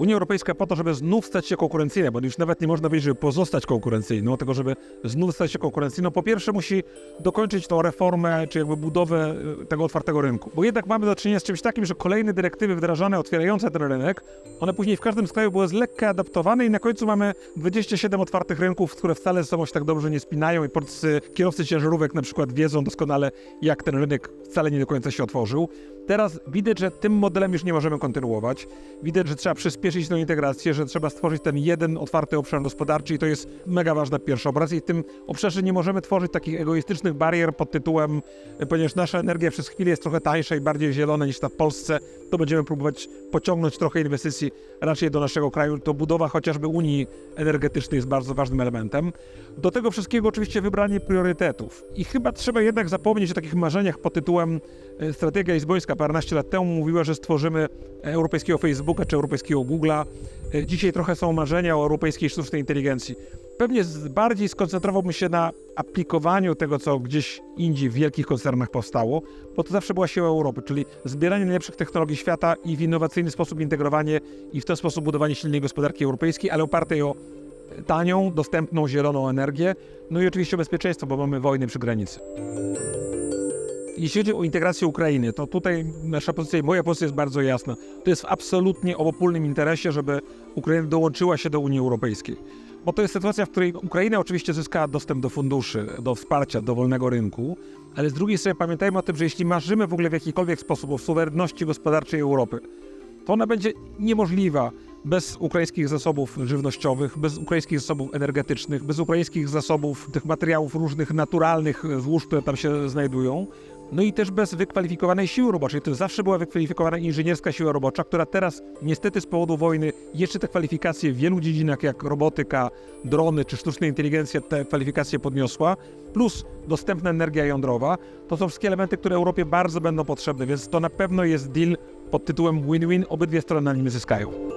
Unia Europejska po to, żeby znów stać się konkurencyjna, bo już nawet nie można powiedzieć, żeby pozostać konkurencyjną, tylko żeby znów stać się konkurencyjną, po pierwsze musi dokończyć tą reformę, czy jakby budowę e, tego otwartego rynku. Bo jednak mamy do czynienia z czymś takim, że kolejne dyrektywy wdrażane, otwierające ten rynek, one później w każdym z krajów były z lekka adaptowane i na końcu mamy 27 otwartych rynków, które wcale ze sobą się tak dobrze nie spinają i kierowcy ciężarówek na przykład wiedzą doskonale, jak ten rynek wcale nie do końca się otworzył. Teraz widać, że tym modelem już nie możemy kontynuować. Widać, że trzeba przyspieszyć tę integrację, że trzeba stworzyć ten jeden otwarty obszar gospodarczy i to jest mega ważna pierwsza operacja. I w tym obszarze nie możemy tworzyć takich egoistycznych barier pod tytułem, ponieważ nasza energia przez chwilę jest trochę tańsza i bardziej zielona niż ta w Polsce, to będziemy próbować pociągnąć trochę inwestycji raczej do naszego kraju. To budowa chociażby Unii Energetycznej jest bardzo ważnym elementem. Do tego wszystkiego oczywiście wybranie priorytetów. I chyba trzeba jednak zapomnieć o takich marzeniach pod tytułem e, strategia lizbońska paręnaście lat temu mówiła, że stworzymy europejskiego Facebooka czy europejskiego Google'a. E, Dzisiaj trochę są marzenia o europejskiej sztucznej inteligencji. Pewnie bardziej skoncentrowałbym się na aplikowaniu tego, co gdzieś indziej w wielkich koncernach powstało, bo to zawsze była siła Europy, czyli zbieranie najlepszych technologii świata i w innowacyjny sposób integrowanie i w ten sposób budowanie silnej gospodarki europejskiej, ale opartej o tanią, dostępną, zieloną energię, no i oczywiście bezpieczeństwo, bo mamy wojny przy granicy. Jeśli chodzi o integrację Ukrainy, to tutaj nasza pozycja i moja pozycja jest bardzo jasna. To jest w absolutnie obopólnym interesie, żeby Ukraina dołączyła się do Unii Europejskiej. Bo to jest sytuacja, w której Ukraina oczywiście zyskała dostęp do funduszy, do wsparcia, do wolnego rynku, ale z drugiej strony pamiętajmy o tym, że jeśli marzymy w ogóle w jakikolwiek sposób o suwerenności gospodarczej Europy, to ona będzie niemożliwa bez ukraińskich zasobów żywnościowych, bez ukraińskich zasobów energetycznych, bez ukraińskich zasobów tych materiałów różnych naturalnych złóż, które tam się znajdują. No i też bez wykwalifikowanej siły roboczej. To zawsze była wykwalifikowana inżynierska siła robocza, która teraz niestety z powodu wojny jeszcze te kwalifikacje w wielu dziedzinach jak robotyka, drony czy sztuczna inteligencja te kwalifikacje podniosła, plus dostępna energia jądrowa. To są wszystkie elementy, które Europie bardzo będą potrzebne, więc to na pewno jest deal pod tytułem win-win, obydwie strony na nim zyskają.